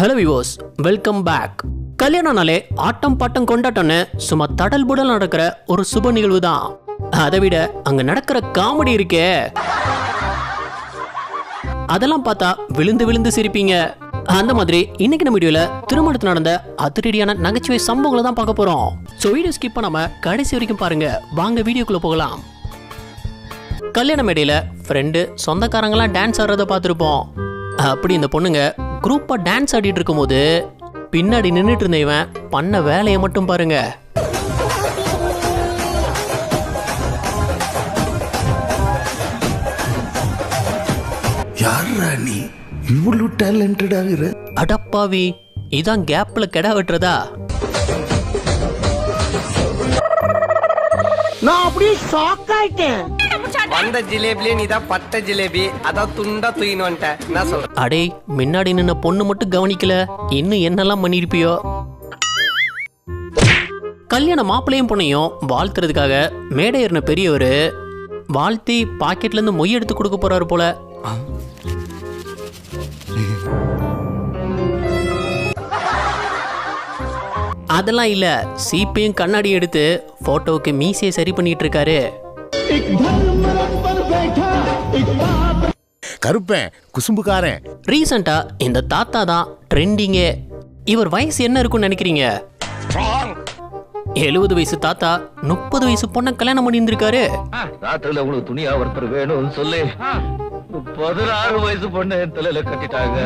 Hello viewers welcome back கல்யாணம்னாலே ஆட்டம் பாட்டம் கொண்டாட்டம்னு சும்மா தடல் புடல் நடக்கிற ஒரு சுப நிகழ்வு தான் அதை விட அங்க நடக்கிற காமெடி இருக்கே. அதெல்லாம் பார்த்தா விழுந்து விழுந்து சிரிப்பீங்க. அந்த மாதிரி இன்னைக்கு நம்ம வீடியோல திருமணத்தில் நடந்த அதிரடியான நகைச்சுவை சம்பவங்களை தான் பார்க்க போறோம். ஸோ வீடியோ ஸ்கிப் பண்ணாம கடைசி வரைக்கும் பாருங்க. வாங்க வீடியோக்குள்ள போகலாம். கல்யாண மேடையில் ஃப்ரெண்டு சொந்தக்காரங்களாம் டான்ஸ் ஆடுறத பார்த்துருப்போம். அப்படி இந்த பொண்ணுங்க குரூப்பா டான்ஸ் ஆடிட்டு இருக்கும்போது பின்னாடி நின்றுட்டு இருந்த இவன் பண்ண வேலையை மட்டும் பாருங்க. யாரா நீ? இவ்வளவு டேலண்டட் ஆகுற அடப்பாவி இதான் கேப்ல கெடா வெட்டுறதா? நான் அப்படியே ஷாக் ஆயிட்டேன். வந்த ஜிலேபிலே நீ தான் பட்ட ஜிலேபி. அதான் துண்டா தூக்கின்னு வந்துட்டேன் என்ன சொல்ற? அடே முன்னாடி நின்ன பொண்ணு மட்டும் கவனிக்கல. இன்னும் என்னெல்லாம் பண்ணிருப்பியோ? கல்யாண மாப்பிள்ளையும் பொண்ணையும் வாழ்த்துறதுக்காக மேடை ஏறின பெரியவர் வாழ்த்தி பாக்கெட்ல இருந்து மொய் எடுத்து கொடுக்க போறாரு போல. அதெல்லாம் இல்ல சீப்பையும் கண்ணாடியும் எடுத்து போட்டோவுக்கு மீசையை சரி பண்ணிட்டு இருக்காரு. கருப்பேன் குசும்புக்காரன். ரீசெண்டா இந்த தாத்தா தான் ட்ரெண்டிங்கே இவர் வயசு என்ன இருக்கும்னு நினைக்கிறீங்க? எழுபது வயசு தாத்தா முப்பது வயசு பொண்ணை கல்யாணம் பண்ணியிருந்திருக்காரு. ராத்திரில உனக்கு துணியா ஒருத்தர் வேணும்னு சொல்லி பதினாறு வயசு பொண்ணு தலையில கட்டிட்டாங்க.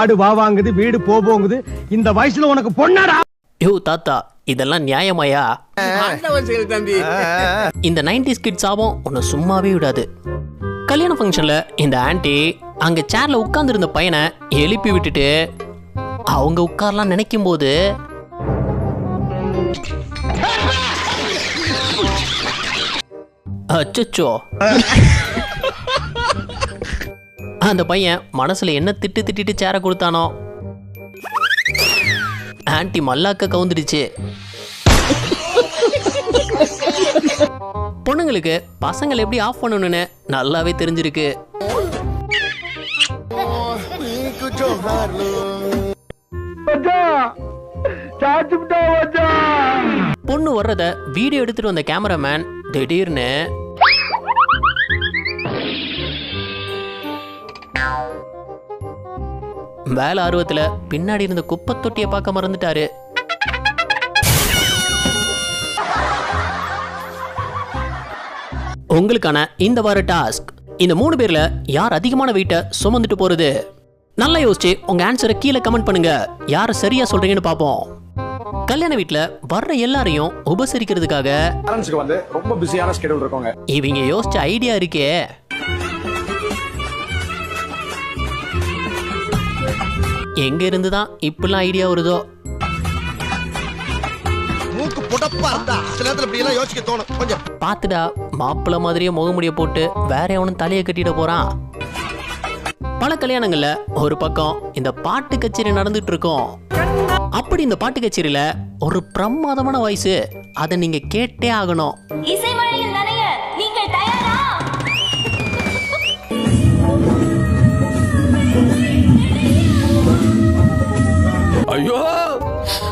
ஆடு வா வாங்குது வீடு போ போங்குது. இந்த வயசுல உனக்கு பொண்ணாடா? யோ தாத்தா இதெல்லாம் நியாயமாயா? இந்த 90s கிட் சாபம் உன்னை சும்மாவே விடாது. கல்யாண ஃபங்க்ஷனில் இந்த ஆண்டி அங்கே சேரில் உட்காந்துருந்த பையனை எழுப்பி விட்டுட்டு அவங்க உட்காரலாம் நினைக்கும் போது அச்சச்சோ. அந்த பையன் மனசுல என்ன திட்டு திட்டிட்டு சேர கொடுத்தானோ ஆன்ட்டி மல்லாக்க கவுந்துடுச்சு. பொண்ணுங்களுக்கு பசங்களை எப்படி ஆஃப் பண்ணணும்னு நல்லாவே தெரிஞ்சிருக்கு. பொண்ணு வர்றத வீடியோ எடுத்துட்டு வந்த கேமராமேன் திடீர்னு வேலை ஆர்வத்துல பின்னாடி இருந்த குப்பை தொட்டியை பார்க்க மறந்துட்டாரு. உங்களுக்கான இந்த வார டாஸ்க். இந்த மூணு பேர்ல யார் அதிகமான வெயிட்டை சுமந்துட்டு போறது? நல்லா யோசிச்சு உங்க ஆன்சரை கீழே கமெண்ட் பண்ணுங்க. யார் சரியா சொல்றீங்கன்னு பார்ப்போம். கல்யாண வீட்ல வர்ற எல்லாரையும் உபசரிக்கிறதுக்காக வந்து ரொம்ப பிஸியான ஸ்கெடியூல் இருக்கவங்க. இவங்க யோசிச்ச ஐடியா இருக்கே. எங்க இருந்து தான் இப்படிலாம் ஐடியா வருதோ? மூக்கு புடப்பா இருந்தா சில நேரத்துல இப்படி எல்லாம் யோசிக்க தோணும். கொஞ்சம் பார்த்துடா மாப்பிள்ளை மாதிரியே முகமுடிய போட்டு வேற எவனும் தலையை கட்டிட போறான். பல கல்யாணங்கள்ல ஒரு பக்கம் இந்த பாட்டு கச்சேரி நடந்துட்டு இருக்கும். அப்படி இந்த பாட்டு கச்சேரியில ஒரு பிரமாதமான வாய்ஸ் அதை நீங்க கேட்டே ஆகணும். ஐயோ!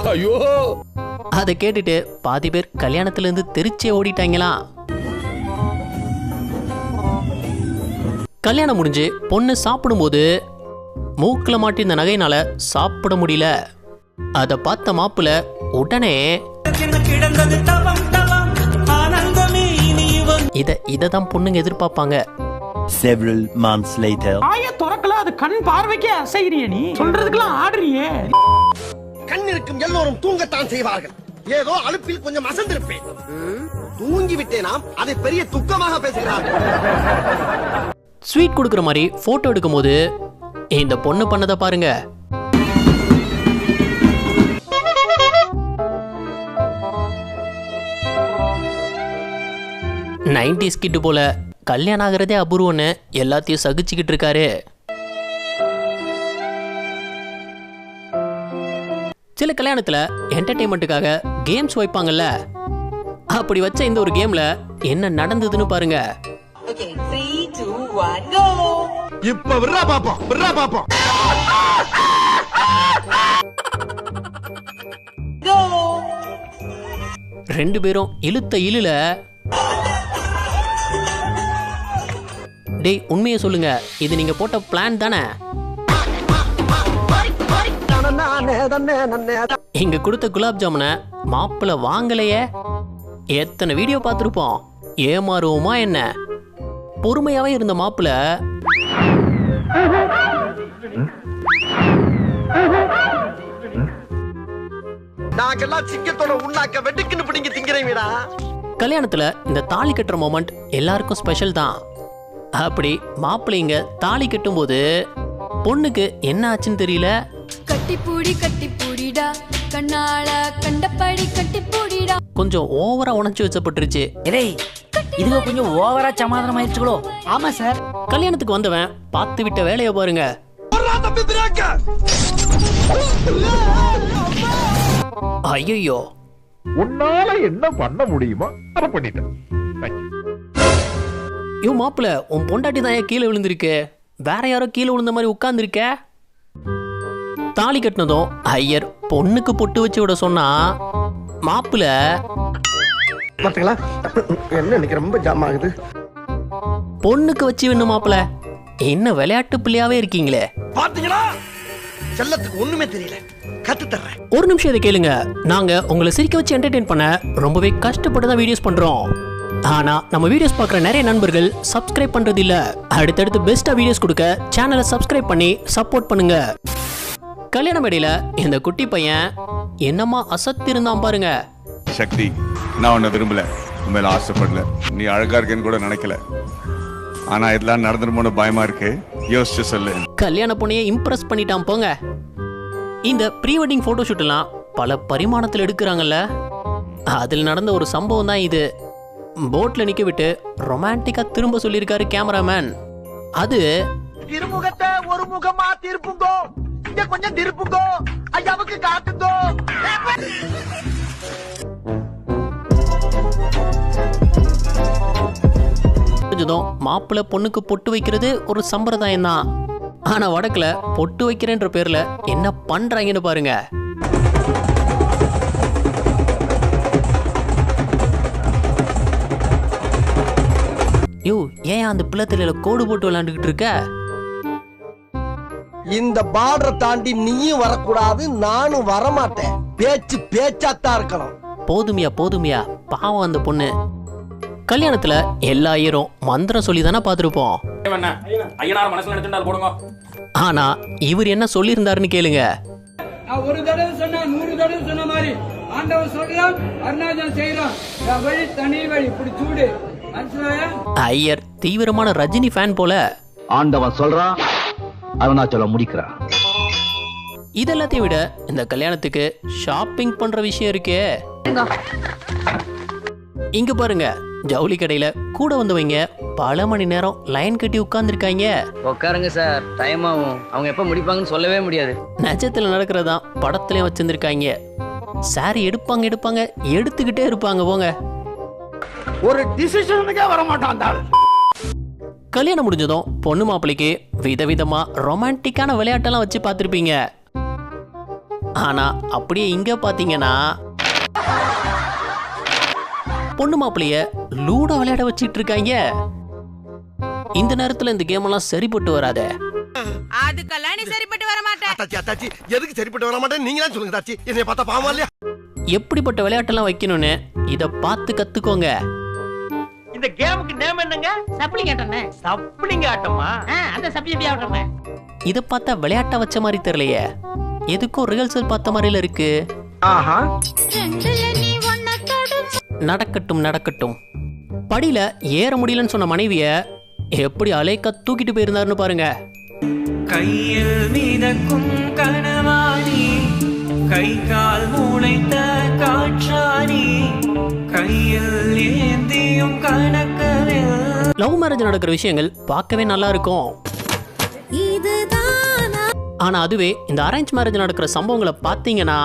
ஐயோ! அதை கேட்டுட்டு பாதி பேர் கல்யாணத்துல இருந்து தெரிச்சே ஓடிட்டாங்களாம் கல்யாணம் முடிஞ்சு பொண்ணு சாப்பிடும்போது மூக்கில் மாட்டிருந்த நகையினால சாப்பிட முடியல. அதை பார்த்த மாப்பிள்ள உடனே இத இதை தான் பொண்ணுங்க எதிர்பார்ப்பாங்க. Several months later. கண் பார்வைக்கே அசைறிய நீ? சொல்றதுக்கெல்லாம் ஆடுறியே. கண் இருக்கும் எல்லோரும் தூங்கத்தான் செய்வார்கள். ஏதோ அலுப்பில் கொஞ்சம் அசந்திருப்பேன். தூங்கி விட்டேனாம் அதை பெரிய துக்கமாக பேசுகிறார்கள். ஸ்வீட் கொடுக்குற மாதிரி போட்டோ எடுக்கும்போது இந்த பொண்ணு பண்ணதை பாருங்க. நைன்டிஸ் கிட்டு போல கல்யாணம் ஆகிறதே அபூர்வம்னு எல்லாத்தையும் சகிச்சுக்கிட்டு இருக்காரு. சில கல்யாணத்துல என்டர்டைன்மெண்ட்டுக்காக கேம்ஸ் வைப்பாங்கல்ல? அப்படி வச்ச இந்த ஒரு கேம்ல என்ன நடந்ததுன்னு பாருங்க. இப்ப விடுறா பாப்போம் விடுறா பாப்போம். ரெண்டு பேரும் இழுத்த இழுல. டேய் உண்மையை சொல்லுங்க. இது நீங்க போட்ட பிளான் தானே? இங்க கொடுத்த குலாப் ஜாமுனை மாப்பிள்ள வாங்கலையே. எத்தனை வீடியோ பார்த்துருப்போம். ஏமாறுவோமா என்ன? பொறுமையாவே இருந்த மாப்பிள்ள நாங்கெல்லாம் சிங்கத்தோட உண்ணாக்க வெட்டுக்குன்னு பிடிங்க திங்கிறீங்கடா கல்யாணத்துல இந்த தாலி கட்டுற மொமெண்ட் எல்லாருக்கும் ஸ்பெஷல் தான். அப்படி மாப்பிள்ளைங்க தாலி கட்டும்போது பொண்ணுக்கு என்ன ஆச்சுன்னு தெரியல? கட்டிப்பூடி கட்டிப்பூடிடா. கண்ணால கண்டபடி கட்டிப்பூடிடா. கொஞ்சம் ஓவரா உணர்ச்சி வச்சப்பட்டுருச்சு ஏய் இதுங்க கொஞ்சம் ஓவரா சமாதானம் ஆயிடுச்சுங்களோ ஆமா சார். கல்யாணத்துக்கு வந்தவன் பார்த்து விட்ட வேலையை பாருங்க. ஐயோ உன்னால என்ன பண்ண முடியுமோ அதை பண்ணிட்டேன். Thank you. யோ மாப்பிள்ள உன் பொண்டாட்டி தான் கீழே விழுந்திருக்கு? வேற யாரோ கீழே விழுந்த மாதிரி உட்கார்ந்துருக்க? தாலி கட்டினதும் ஐயர் பொண்ணுக்கு பொட்டு வச்சு விட சொன்னா மாப்பிள்ள பாத்தீங்களா என்ன இன்னைக்கு ரொம்ப ஜாம் ஆகுது? பொண்ணுக்கு வச்சு வேணும் மாப்பிள்ள. என்ன விளையாட்டு பிள்ளையாவே இருக்கீங்களே. பாத்தீங்களா செல்லத்துக்கு ஒண்ணுமே தெரியல. கத்து ஒரு நிமிஷம் இதை கேளுங்க. நாங்க உங்களை சிரிக்க வச்சு என்டர்டெயின் பண்ண ரொம்பவே கஷ்டப்பட்டு தான் வீடியோஸ் பண்றோம். ஆனா நம்ம வீடியோஸ் பார்க்குற நிறைய நண்பர்கள் சப்ஸ்கிரைப் பண்றது இல்ல அடுத்தடுத்து பெஸ்டா வீடியோஸ் கொடுக்க சேனலை சப்ஸ்கிரைப் பண்ணி சப்போர்ட் பண்ணுங்க. கல்யாண மேடையில இந்த குட்டி பையன் என்னமா அசத்தி இருந்தான் பாருங்க. சக்தி நான் உன்னை விரும்பல. உன் மேல ஆசைப்படல. நீ அழகா இருக்கேன்னு கூட நினைக்கல. ஆனா இதெல்லாம் நடந்துருமோன்னு பயமா இருக்கு. யோசிச்சு சொல்லு. கல்யாண பொண்ணையே இம்ப்ரெஸ் பண்ணிட்டான் போங்க. இந்த ப்ரீ வெட்டிங் ஃபோட்டோ ஷூட்லாம் பல பரிமாணத்தில் எடுக்கிறாங்கல்ல. அதில் நடந்த ஒரு சம்பவம் தான் இது. போட்ல நிக்க விட்டு ரொமான்டிக்கா திரும்ப சொல்லியிருக்காரு கேமராமேன் அது திருமுகத்தை ஒரு முகமா திருப்புங்கோ. இங்க கொஞ்சம் திருப்புங்கோ. ஐயாவுக்கு காட்டுங்கோ முடிஞ்சதும் மாப்பிள்ளை பொண்ணுக்கு பொட்டு வைக்கிறது ஒரு சம்பிரதாயம் தான் ஆனா வடக்குல பொட்டு வைக்கிறேன்ற பேர்ல என்ன பண்றாங்கன்னு பாருங்க. யோ ஏன் அந்த பிள்ளைத்தில கோடு போட்டு விளையாண்டுகிட்டு இருக்க? இந்த பார்டரை தாண்டி நீயும் வரக்கூடாது நானும் வரமாட்டேன். பேச்சு பேச்சாத்தான் இருக்கணும். போதுமியா போதுமியா பாவம் அந்த பொண்ணு. கல்யாணத்துல எல்லா ஐயரும் மந்திரம் சொல்லி தானே பார்த்துருப்போம் ஐயனார் மனசுல நினைச்சுட்டால் போடுங்க. ஆனா இவர் என்ன சொல்லியிருந்தாருன்னு கேளுங்க. ஒரு தடவை சொன்னா நூறு தடவை சொன்ன மாதிரி ஆண்டவன் சொல்றான் அருணாச்சலம் செய்யறான். என் வழி தனி வழி இப்படி சூடு. ஐயர் தீவிரமான ரஜினி ஃபேன் போல. ஆண்டவன் சொல்றான் அருணாச்சலம் முடிக்கிறான் இதெல்லாத்தையும் விட இந்த கல்யாணத்துக்கு ஷாப்பிங் பண்ற விஷயம் இருக்கே. இங்க பாருங்க ஜவுளி கடையில கூட வந்தவங்க பல மணி நேரம் லைன் கட்டி உட்கார்ந்துருக்காங்க. உட்காருங்க சார் டைம் ஆகும். அவங்க எப்ப முடிப்பாங்கன்னு சொல்லவே முடியாது. நிஜத்துல நடக்கிறதா படத்துலயும் வச்சிருந்திருக்காங்க. சாரி எடுப்பாங்க எடுப்பாங்க எடுத்துக்கிட்டே இருப்பாங்க போங்க. ஒரு டிசிஷனுக்கே வர மாட்டான் கல்யாணம் முடிஞ்சதும் பொண்ணு மாப்பிள்ளைக்கு விதவிதமா ரொமான்டிக்கான விளையாட்டெல்லாம் வச்சு பார்த்துருப்பீங்க. ஆனா அப்படியே இங்க பாத்தீங்கன்னா பொண்ணு மாப்பிளைய லூடோ விளையாட வச்சிட்டு இருக்காங்க. இந்த நேரத்துல இந்த கேம் எல்லாம் சரிப்பட்டு வராதே. அதுக்கெல்லாம் நீ சரிப்பட்டு வர அத்தாச்சி எதுக்கு சரிப்பட்டு வர மாட்டேன் நீங்க தான் சொல்லுங்க தாச்சி என்னைய பார்த்தா பாவமா இல்லையா? எப்படிப்பட்ட விளையாட்டெல்லாம் வைக்கணும்னு இத பார்த்து கத்துக்கோங்க. இந்த கேமுக்கு நேம் என்னங்க? சப்ளிங் ஆட்டம்னே சப்ளிங் ஆட்டமா? அந்த சப்ளிங் ஆட்டம்னே இத பார்த்தா விளையாட்டா வச்ச மாதிரி தெரியலையே. எதுக்கும் ரிஹர்சல் பார்த்த மாதிரில இருக்கு. ஆஹா. நடக்கட்டும் நடக்கட்டும். படியில ஏற முடியலன்னு சொன்ன மனைவிய எப்படி அலைக்க தூக்கிட்டு போயிருந்தாருன்னு பாருங்க. கையில் மிதக்கும் கனவாணி கை கால் மூளைத்த காற்றாணி. கையில் ஏந்தியும் கணக்கவில் லவ் மேரேஜ் நடக்கிற விஷயங்கள் பார்க்கவே நல்லா இருக்கும். இதுதானா? ஆனா அதுவே இந்த அரேஞ்ச் மேரேஜ் நடக்கிற சம்பவங்களை பார்த்தீங்கன்னா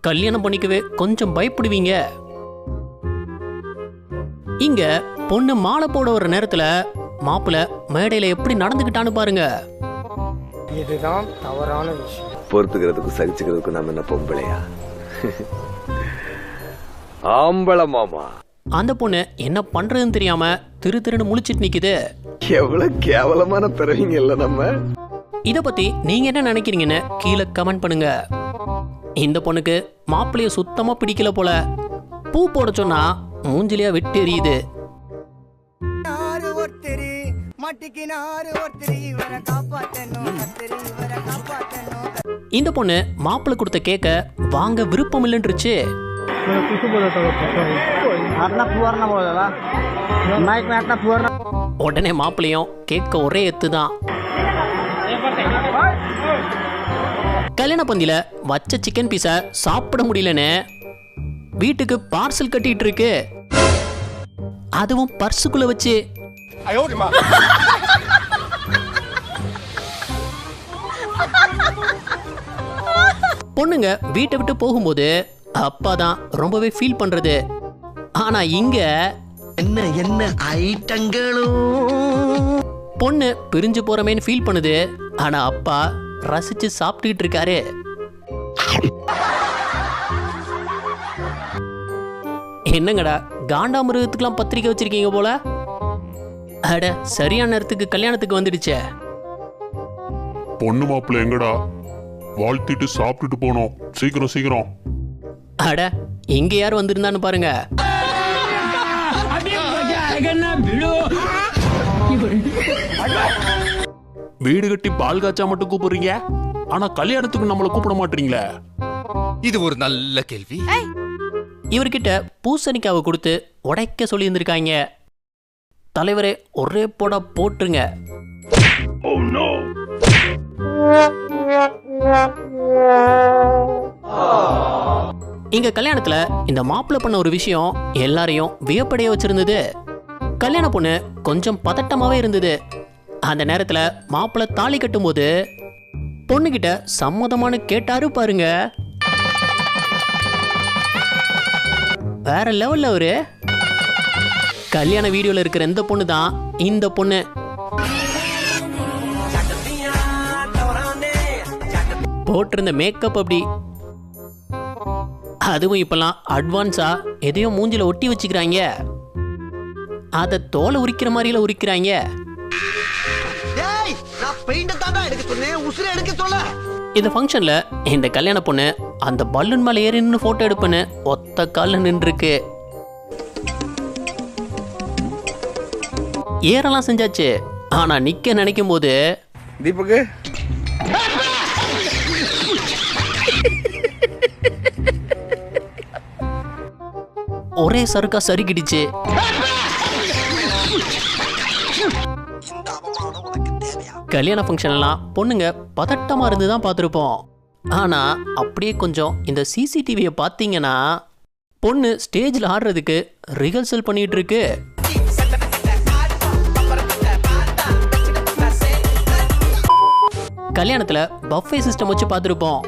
கல்யாணம் பண்ணிக்கவே கொஞ்சம் பயப்படுவீங்க. இங்க பொண்ணு மாலை போட வர நேரத்துல மாப்பிள்ளை மேடையில எப்படி நடந்துக்கிட்டான்னு பாருங்க. இதுதான் தவறான விஷயம். பொறுத்துக்கிறதுக்கும் சகிச்சுக்கிறதுக்கும் நம்ம என்ன பொம்பளையா? ஆம்பள மாமா. அந்த பொண்ணு என்ன பண்றதுன்னு தெரியாம திரு திருன்னு முழிச்சிட்டு நிக்குது. எவ்வளவு கேவலமான பிறவிங்க இல்ல நம்ம. இத பத்தி நீங்க என்ன நினைக்கிறீங்கன்னு கீழே கமெண்ட் பண்ணுங்க. இந்த பொண்ணுக்கு மாப்பிள்ளைய சுத்தமா பிடிக்கல போல. பூ போட சொன்னா மூஞ்சிலியா விட்டு எரியுது. இந்த பொண்ணு மாப்பிள்ளை கொடுத்த கேக்க வாங்க விருப்பம் இல்லைன்றுச்சு. உடனே மாப்பிள்ளையும் கேட்க ஒரே எத்து தான் கல்யாண பந்தியில வச்ச சிக்கன் பீஸ சாப்பிட முடியலன்னு வீட்டுக்கு பார்சல் கட்டிட்டு இருக்கு அதுவும் பர்சுக்குள்ள வச்சு பொண்ணுங்க வீட்டை விட்டு போகும்போது அப்பா தான் ரொம்பவே ஃபீல் பண்றது. ஆனா இங்க என்ன என்ன ஐட்டங்களும்? பொண்ணு பிரிஞ்சு போறமேன்னு ஃபீல் பண்ணுது. ஆனா அப்பா ரசிச்சு சாப்பிட்டுக்கிட்டு இருக்காரு. என்னங்கடா காண்டாமிருகத்துக்கெல்லாம் பத்திரிக்கை வச்சிருக்கீங்க போல? அட சரியான நேரத்துக்கு கல்யாணத்துக்கு வந்துடுச்சே. பொண்ணு மாப்பிள்ள எங்கடா? வாழ்த்திட்டு சாப்பிட்டுட்டு போனோம். சீக்கிரம் சீக்கிரம். அட இங்க யார் வந்திருந்தான்னு பாருங்க. வீடு கட்டி பால் காய்ச்சா மட்டும் கூப்பிடுறீங்க? ஆனா கல்யாணத்துக்கு நம்மள கூப்பிட மாட்டீங்களே? இது ஒரு நல்ல கேள்வி. இவர்கிட்ட பூசணிக்காவை கொடுத்து உடைக்க சொல்லி இருந்திருக்காங்க தலைவரே ஒரே போட போட்டுருங்க. இங்க கல்யாணத்துல இந்த மாப்பிள்ளை பண்ண ஒரு விஷயம் எல்லாரையும் வியப்படைய வச்சிருந்தது. கல்யாண பொண்ணு கொஞ்சம் பதட்டமாவே இருந்தது. அந்த நேரத்துல மாப்பிள்ளை தாலி கட்டும்போது பொண்ணுகிட்ட சம்மதமானு கேட்டாரு பாருங்க. வேற லெவல்ல அவரு. கல்யாண வீடியோல இருக்கிற இந்த பொண்ணு தான் இந்த பொண்ணு. போட்டிருந்த மேக்கப் அப்படி அதுவும் இப்பெல்லாம் அட்வான்ஸா எதையோ மூஞ்சில ஒட்டி வச்சுக்கிறாங்க. அதை தோலை உரிக்கிற மாதிரில உரிக்கிறாங்க. டேய் நான் பெயிண்ட தாண்டா எடுக்க சொன்னேன். உசுர எடுக்க சொல்ல. இந்த ஃபங்க்ஷன்ல இந்த கல்யாண பொண்ணு அந்த பலூன் மேல ஏறி நின்று போட்டோ எடுப்புன்னு ஒத்த கால்ல நின்றுருக்கு. ஏறலாம் செஞ்சாச்சு. ஆனா நிக்க நினைக்கும் போது தீபக்கு? ஒரே சறுக்கா சறுக்கிடுச்சு. கல்யாண ஃபங்க்ஷன் எல்லாம் பொண்ணுங்க பதட்டமா இருந்து தான் பார்த்துருப்போம். ஆனா அப்படியே கொஞ்சம் இந்த சிசிடிவியை பார்த்தீங்கன்னா பொண்ணு ஸ்டேஜில் ஆடுறதுக்கு ரிஹர்சல் பண்ணிட்டு இருக்கு கல்யாணத்தில் பஃபே சிஸ்டம் வச்சு பார்த்துருப்போம்.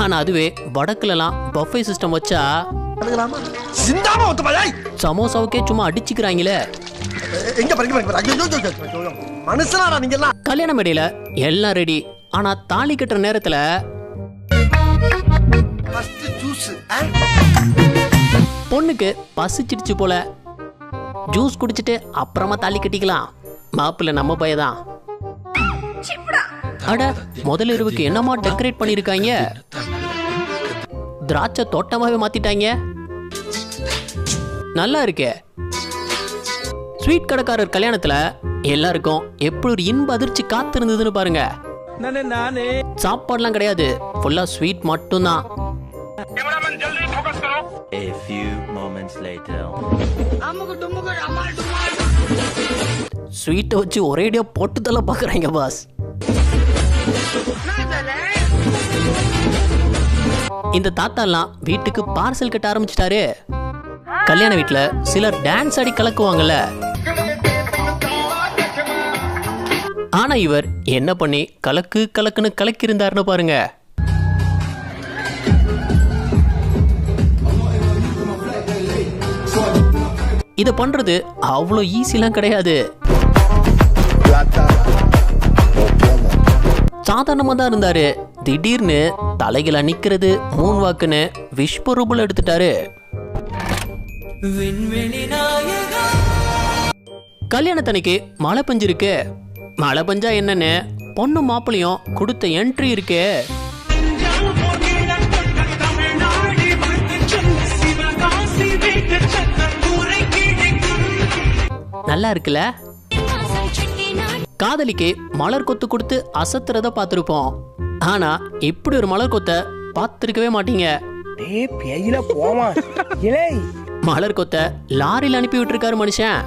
ஆனால் அதுவே வடக்குலலாம் பஃபே சிஸ்டம் வச்சா சிந்தாம ஒத்து பாய் சமோசாவுக்கே சும்மா அடிச்சுக்கிறாங்களே. எங்க பாருங்க பாருங்க ஐயோ. மனுஷனாடா நீங்க எல்லாம் கல்யாண மேடையில எல்லாம் ரெடி ஆனா தாலி கட்டுற நேரத்துல பொண்ணுக்கு பசிச்சிடுச்சு போல. ஜூஸ் குடிச்சிட்டு அப்புறமா தாலி கட்டிக்கலாம். மாப்பிள்ளை நம்ம பையதான் அட முதல் இரவுக்கு என்னமா டெக்கரேட் பண்ணிருக்காங்க திராட்சை தோட்டமாவே மாத்திட்டாங்க. நல்லா இருக்கே. ஸ்வீட் கடைக்காரர் கல்யாணத்துல எல்லாருக்கும் எப்படி ஒரு இன்ப அதிர்ச்சி காத்திருந்ததுன்னு பாருங்க. சாப்பாடுலாம் கிடையாது. ஃபுல்லா ஸ்வீட் மட்டும்தான். A few moments later. ஸ்வீட்டை வச்சு ஒரேடியா போட்டு தள்ள பாக்குறாங்க பாஸ் இந்த தாத்தா எல்லாம் வீட்டுக்கு பார்சல் கட்ட ஆரம்பிச்சிட்டாரு. கல்யாண வீட்டில் சிலர் டான்ஸ் ஆடி கலக்குவாங்கல்ல. ஆனா இவர் என்ன பண்ணி கலக்கு கலக்குன்னு கலக்கி இருந்தாருன்னு பாருங்க. இதை பண்றது அவ்வளோ ஈஸிலாம் கிடையாது. சாதாரணமா தான் இருந்தாரு. திடீர்னு தலையில நிக்கிறது மூன் வாக்குன்னு விஸ்வரூபல் எடுத்துட்டாரு. கல்யாணத்தன்னைக்கு மழை பெஞ்சிருக்கு. மழை பெஞ்சா என்னன்னு பொண்ணு மாப்பிளையும் கொடுத்த என்ட்ரி இருக்கு. நல்லா இருக்குல்ல? காதலிக்கு மலர் கொத்து கொடுத்து அசத்துறத பார்த்துருப்போம். ஆனா இப்படி ஒரு மலர் கொத்த பார்த்துருக்கவே மாட்டீங்க. மலர் கொத்த லாரியில் அனுப்பி விட்டுருக்காரு மனுஷன்.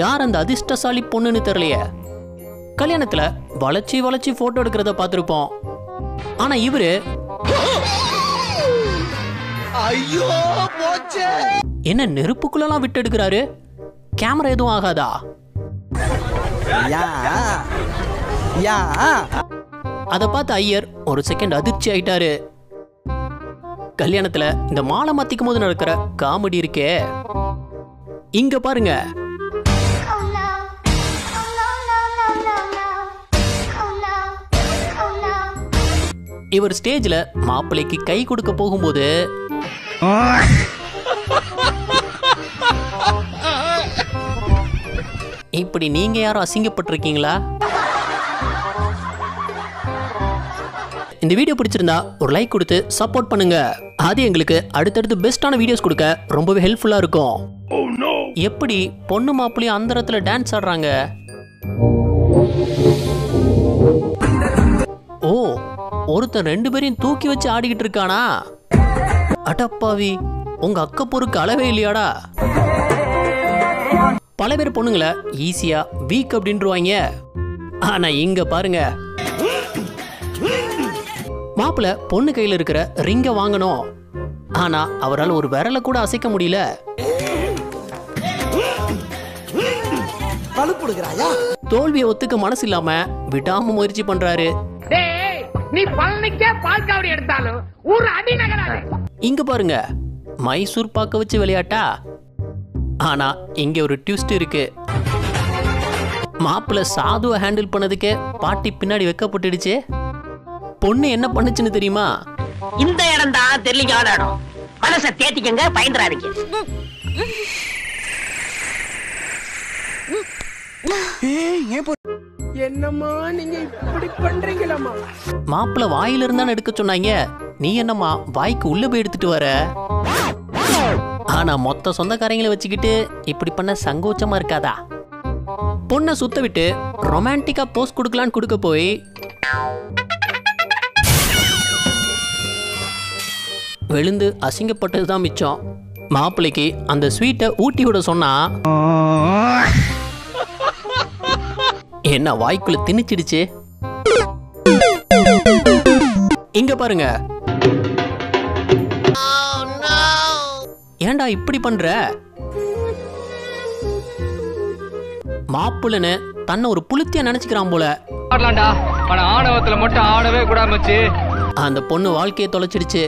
யார் அந்த அதிர்ஷ்டசாலி பொண்ணுன்னு தெரியலையே. கல்யாணத்துல வளைச்சி வளைச்சி போட்டோ எடுக்கிறத பார்த்துருப்போம். ஆனா இவரு ஐயோ என்ன நெருப்புக்குள்ளலாம் விட்டு எடுக்கிறாரு கேமரா எதுவும் ஆகாதா? யா. யா. அதை பார்த்து ஐயர் ஒரு செகண்ட் அதிர்ச்சி ஆயிட்டாரு. கல்யாணத்துல இந்த மாலை மாத்திக்கும் போது நடக்கிற காமெடி இருக்கே. இங்க பாருங்க. இவர் ஸ்டேஜ்ல மாப்பிள்ளைக்கு கை கொடுக்க போகும்போது இப்படி நீங்க யாரும் அசிங்கப்பட்டிருக்கீங்களா? இந்த வீடியோ பிடிச்சிருந்தா ஒரு லைக் கொடுத்து சப்போர்ட் பண்ணுங்க. அது எங்களுக்கு அடுத்தடுத்து பெஸ்டான வீடியோஸ் கொடுக்க ரொம்பவே ஹெல்ப்ஃபுல்லா இருக்கும். எப்படி பொண்ணு மாப்பிள்ளையும் அந்தரத்துல டான்ஸ் ஆடுறாங்க? ஓ ஒருத்தன் ரெண்டு பேரையும் தூக்கி வச்சு ஆடிக்கிட்டு இருக்கானா? அடப்பாவி உங்க அக்க பொறுக்கு அளவே இல்லையாடா? பல பேர் பொண்ணுங்களை ஈஸியா வீக் அப்படின்றவாங்க ஆனா இங்க பாருங்க. மாப்பிள்ள பொண்ணு கையில இருக்கிற ரிங்க வாங்கணும். ஆனா அவரால் ஒரு விரலை கூட அசைக்க முடியல. தோல்வியை ஒத்துக்க மனசு இல்லாம விடாம முயற்சி பண்றாரு. டேய் நீ பழனிக்கே பால் காவடி எடுத்தாலும் ஒரு அடி நகராது இங்க பாருங்க. மைசூர் பாக்க வச்சு விளையாட்டா? ஆனா இங்க ஒரு ட்விஸ்ட் இருக்கு. மாப்பிள்ள சாதுவை ஹேண்டில் பண்ணதுக்கே பாட்டி பின்னாடி வைக்கப்பட்டுடுச்சு. பொண்ணு என்ன பண்ணுச்சுன்னு தெரியுமா? இந்த இடம் தான் தெரியல இடம். மனசை தேத்திக்கங்க பயந்துறாதீங்க. என்னம்மா நீங்க இப்படி பண்றீங்களாம்மா? மாப்பிள்ள வாயில இருந்தானே எடுக்க சொன்னாங்க. நீ என்னம்மா வாய்க்கு உள்ள போய் எடுத்துட்டு வர? ஆனா மொத்த சொந்தக்காரங்களை வச்சுக்கிட்டு இப்படி பண்ண சங்கோச்சமா இருக்காதா? பொண்ணை சுத்த விட்டு ரொமான்டிக்கா போஸ்ட் கொடுக்கலான்னு கொடுக்க போய் விழுந்து அசிங்கப்பட்டது தான் மிச்சம். மாப்பிள்ளைக்கு அந்த ஸ்வீட்டை ஊட்டி விட சொன்னா என்ன வாய்க்குள்ள திணிச்சிடுச்சு? இங்க பாருங்க. ஏன்டா இப்படி பண்ற? மாப்பிள்ளன்னு தன்னை ஒரு புளுத்தியா நினைச்சுக்கிறான் போல. ஆணவத்துல மட்டும் ஆடவே கூடாது மச்சி அந்த பொண்ணு வாழ்க்கையை தொலைச்சிடுச்சு.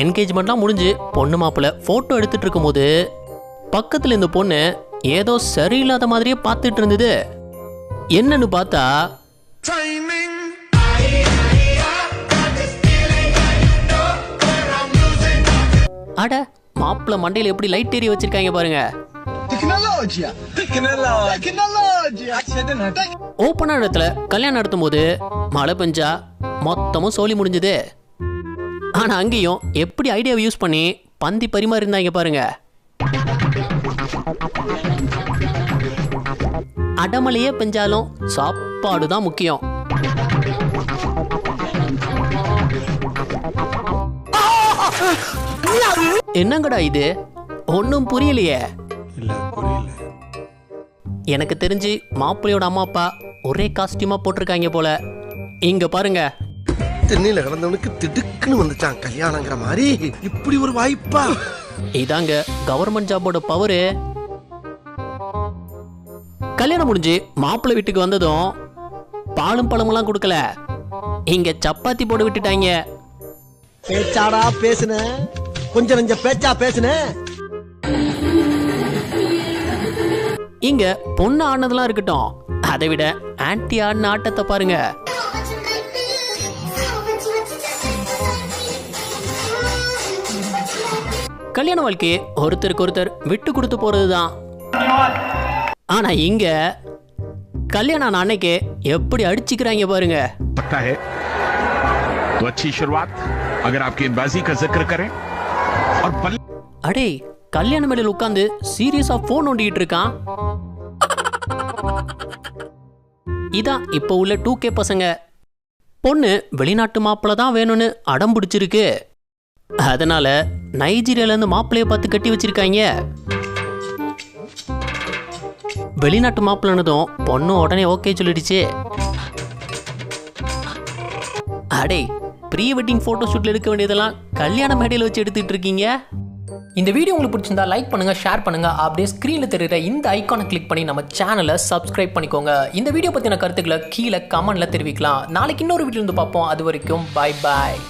என்கேஜ்மெண்ட்லாம் முடிஞ்சு பொண்ணு மாப்பிள்ள போட்டோ எடுத்துட்டு இருக்கும்போது பக்கத்துல இந்த பொண்ணு ஏதோ சரியில்லாத மாதிரியே பார்த்துட்டு இருந்தது. என்னன்னு பார்த்தா அட மாப்பிள்ள மண்டையில எப்படி லைட் ஏறி வச்சிருக்காங்க பாருங்க! ஓப்பனான இடத்துல கல்யாணம் நடத்தும் போது மழை பெஞ்சா மொத்தமும் சோலி முடிஞ்சது. ஆனா அங்கேயும் எப்படி ஐடியாவை யூஸ் பண்ணி பந்தி பரிமாறி இருந்தாங்க பாருங்க. அடமலையே பெஞ்சாலும் சாப்பாடு தான் முக்கியம். என்னங்கடா இது? ஒன்றும் புரியலையே. எனக்கு தெரிஞ்சு மாப்பிள்ளையோட அம்மா அப்பா ஒரே காஸ்டியூமா போட்டிருக்காங்க போல. இங்க பாருங்க. தென்னையில கிடந்தவனுக்கு திடுக்குன்னு வந்துச்சான் கல்யாணங்கிற மாதிரி. இப்படி ஒரு வாய்ப்பா? இதாங்க கவர்மெண்ட் ஜாபோட பவரு கல்யாணம் முடிஞ்சு மாப்பிள்ளை வீட்டுக்கு வந்ததும் பாலும் பழமெல்லாம் கொடுக்கல. இங்க சப்பாத்தி போட்டு விட்டுட்டாங்க. பேச்சாடா பேசுன. கொஞ்சம் நஞ்ச பேச்சா பேசுன இங்க பொண்ணு ஆனதெல்லாம் இருக்கட்டும் அதை விட ஆன்டி ஆடின ஆட்டத்தை பாருங்க கல்யாண வாழ்க்கையே ஒருத்தருக்கு ஒருத்தர் விட்டு கொடுத்து போறதுதான் ஆனா இங்க கல்யாணம் ஆன அன்னைக்கு எப்படி அடிச்சுக்கிறாங்க பாருங்க पता है तो अच्छी शुरुआत अगर आप गेंदबाजी का जिक्र करें और बल्ले அடே கல்யாண மேடையில் உட்காந்து சீரியஸா போன் நோண்டிட்டு இருக்கான். இதான் இப்போ உள்ள டூ கே பசங்க. பொண்ணு வெளிநாட்டு மாப்பிள்ள தான் வேணும்னு அடம் பிடிச்சிருக்கு. அதனால நைஜீரியால இருந்து மாப்பிள்ளைய பார்த்து கட்டி வச்சிருக்காங்க. வெளிநாட்டு மாப்பிள்ளனதும் பொண்ணு உடனே ஓகே சொல்லிடுச்சு. அடே ப்ரீ வெட்டிங் ஃபோட்டோ ஷூட்டில் எடுக்க வேண்டியதெல்லாம் கல்யாண மேடையில் வச்சு எடுத்துகிட்டு இருக்கீங்க? இந்த வீடியோ உங்களுக்கு பிடிச்சிருந்தா லைக் பண்ணுங்கள் ஷேர் பண்ணுங்க. அப்படியே ஸ்க்ரீனில் தெரியுற இந்த ஐக்கானை கிளிக் பண்ணி நம்ம சேனலை சப்ஸ்கிரைப் பண்ணிக்கோங்க. இந்த வீடியோ பற்றின கருத்துக்களை கீழே கமெண்ட்டில் தெரிவிக்கலாம். நாளைக்கு இன்னொரு வீட்டில் இருந்து பார்ப்போம். அது வரைக்கும் பை பாய்